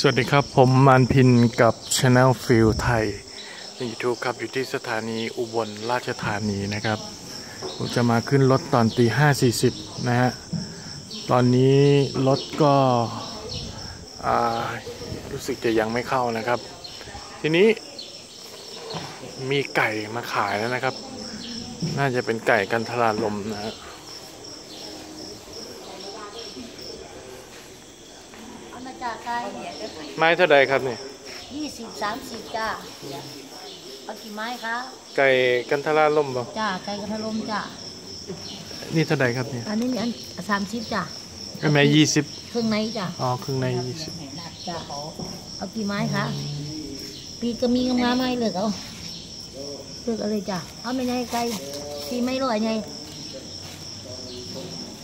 สวัสดีครับ ผมมานพินกับ Channel f i e l ไทยใน YouTube ครับ อยู่ที่สถานีอุบลราชธานีนะครับ ผมจะมาขึ้นรถตอนตีห้าสี่สิบนะฮะ ตอนนี้รถก็รู้สึกจะยังไม่เข้านะครับ ทีนี้มีไก่มาขายแล้วนะครับ น่าจะเป็นไก่กันทราลมนะฮะ เอามา จาไกลไม้เท่าใดครับเนี่ยยี่สิบสามสิบจ้าเอากี่ไม้คะไก่กันทราลมบ่จ้าไก่กระทะลมจ้านี่เท่าใดครับเนี่ยอันนี้มีอันสามสิบจ้าแม่ยี่สิบครื่งในจ้าอ๋อครึ่งในยี่สิบจ้าเอากี่ไม้คะปีกก็มีงาไหมเลือกเอาเลือกอะไรจ้าเอาไม่ไงไก่ปีไม่ร้อยไง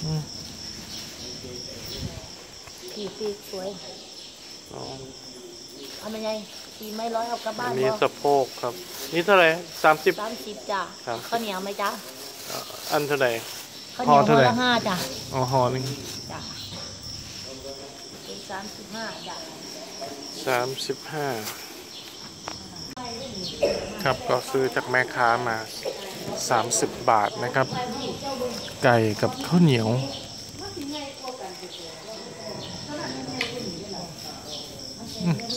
อืม ปีกปีกสวยอ๋อเอาไม่ไงปีไม่ร้อยเอากลับบ้าอันนนี้บ่สะโพกครับ นี่เท่าไหร่สามสิบ สามสิบจ้าครับ ข้าวเหนียวไหมจ้าอันเท่าไหร่ ข้าวเหนียวห่อเท่าห่ไหร่อละห้าจ้าอ๋อห่อหนึ่งจ้าเป็นสามสิบห้าจ้าสามสิบห้าครับก็ซื้อจากแม่ค้ามาสามสิบบาทนะครับ ไก่กับข้าวเหนียว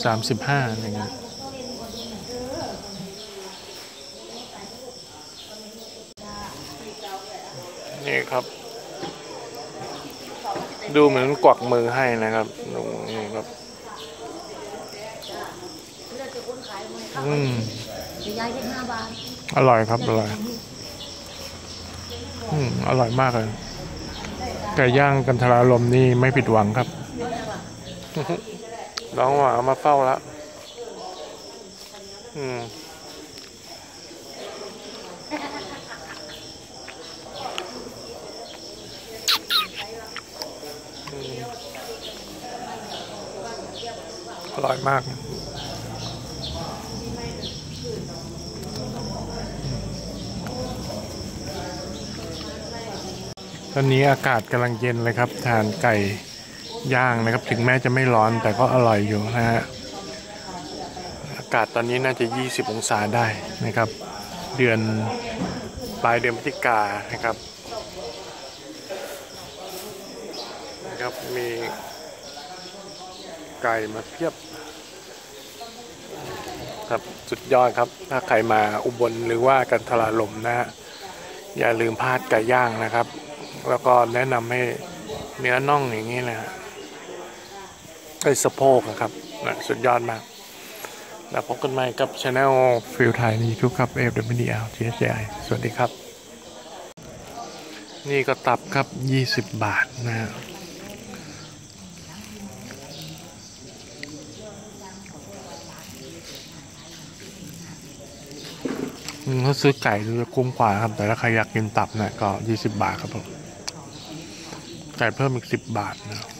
สามสิบห้านะครับนี่ครับ ดูเหมือนกวักมือให้นะครับดูนี่ครับอืมอร่อยครับอร่อยอืมอร่อยมากเลยไก่ย่างกันทราลมนี่ไม่ผิดหวังครับ น้องหมามาเฝ้าแล้วอืมอร่อยมากตอนนี้อากาศกำลังเย็นเลยครับ ทานไก่ ย่างนะครับ ถึงแม้จะไม่ร้อนแต่ก็อร่อยอยู่นะฮะอากาศตอนนี้น่าจะ 20 องศาได้นะครับ เดือนปลายเดือนพฤศจิกานะครับนะครับมีไก่มาเพียบครับสุดยอดครับ ถ้าใครมาอุบลหรือว่ากันทราลมนะฮะอย่าลืมพลาดไก่ย่างนะครับ แล้วก็แนะนำให้เนื้อน่องอย่างนี้นะฮะ ไอ้สะโพกนะครับนะสุดยอดมาก แล้วพบกันใหม่กับช anel ฟิลไทยใน YouTube ครับ f w d l t s i สวัสดีครับ นี่ก็ตับครับ 20 บาทนะฮะอืมถ้าซื้อไก่ดูจะคุ้มกว่าครับ แต่ถ้าใครอยากกินตับเนี่ยก็ 20 บาทครับผมไก่เพิ่มอีก 10 บาทนะครับ